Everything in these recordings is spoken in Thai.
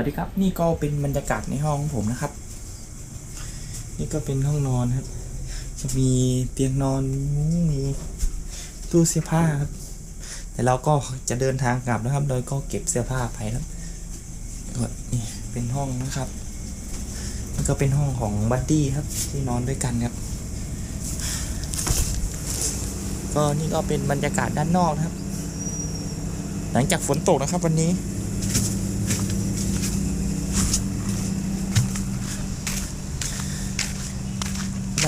วัสดีครับนี่ก็เป็นบรรยากาศในห้องผมนะครับ นี่ก็เป็นห้องนอนครับ จะมีเตียงนอนมีตู้เสื้อผ้าครับ แต่เราก็จะเดินทางกลับนะครับ โดยก็เก็บเสื้อผ้าไปครับนี่เป็นห้องนะครับนี่ก็เป็นห้องของบัดดี้ครับ ที่นอนด้วยกันครับ ก็นี่ก็เป็นบรรยากาศด้านนอกนะครับ หลังจากฝนตกนะครับวันนี้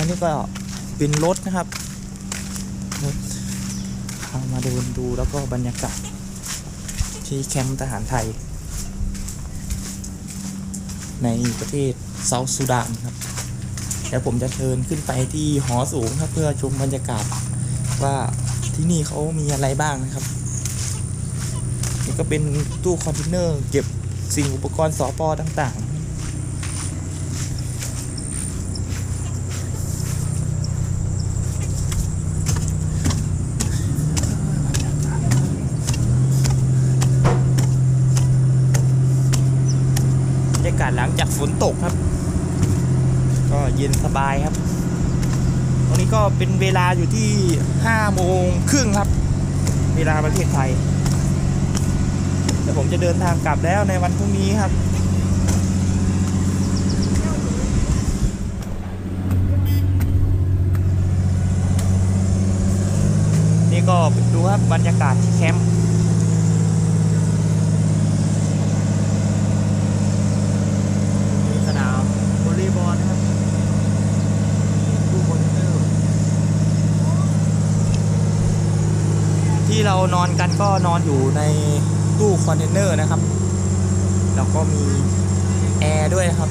แล้ว นี่ก็เป็นรถนะครับรถพามาเดินดูแล้วก็บรรยากาศที่แคมป์ทหารไทย ในประเทศเซาท์ซูดานครับเดี๋ยวผมจะเชิญขึ้นไปที่หอสูงครับเพื่อชมบรรยากาศว่าที่นี่เขามีอะไรบ้างนะครับนี่ก็เป็นตู้คอนเทนเนอร์เก็บสิ่งอุปกรณ์สอปอต่างๆากาศหลังจากฝนตกครับ ก็เย็นสบายครับ ตรงนี้ก็เป็นเวลาอยู่ที่5โมงครึ่งครับ เวลาประเทศไทยเดี๋ยวผมจะเดินทางกลับแล้วในวันพรุ่งนี้ครับนี่ก็ดูครับบรรยากาศที่แคมป์ มีสนามวอลเลย์บอลนะครับมีตู้คอนเทนเนอร์ ที่เรานอนกันก็นอนอยู่ในตู้คอนเทนเนอร์นะครับ แล้วก็มีแอร์ด้วยครับ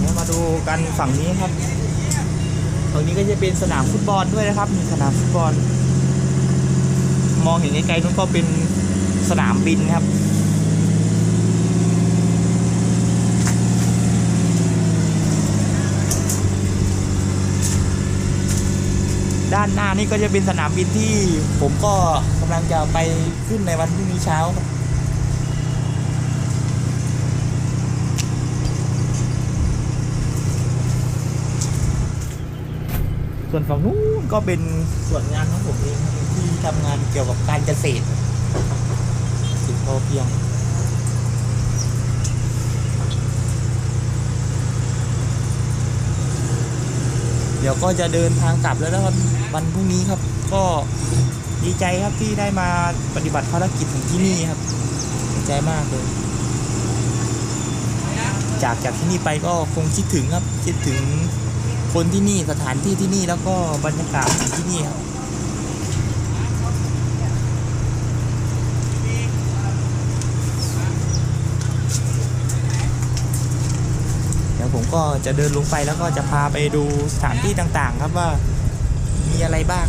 เดี๋ยวมาดูกันฝั่งนี้ครับตรงนี้ก็จะเป็นสนามฟุตบอลด้วยนะครับ มีสนามฟุตบอล มองเห็นไกลๆนู้นก็เป็นสนามบินครับ ด้านหน้านี่ก็จะเป็นสนามบินที่ผมก็กำลังจะไปขึ้นในวันพรุ่งนี้เช้าครับส่วนฝั่งนู้นก็เป็นส่วนงานของผมเองที่ทำงานเกี่ยวกับการเกษตรสิ่งพอเพียง ดี๋ยวก็จะเดินทางกลับแล้วนะครับวันพรุ่งนี้ครับ ก็ดีใจครับที่ได้มาปฏิบัติภารกิจถึงที่นี่ครับดีใจมากเลย จากจากที่นี่ไปก็คงคิดถึงครับคิดถึงคนที่นี่สถานที่ที่นี่แล้วก็บรรยากาศของที่นี่ครับ เดี๋ยวผม ก็จะเดินลงไปแล้วก็จะพาไปดูสถานที่ต่างๆ ครับว่ามีอะไรบ้าง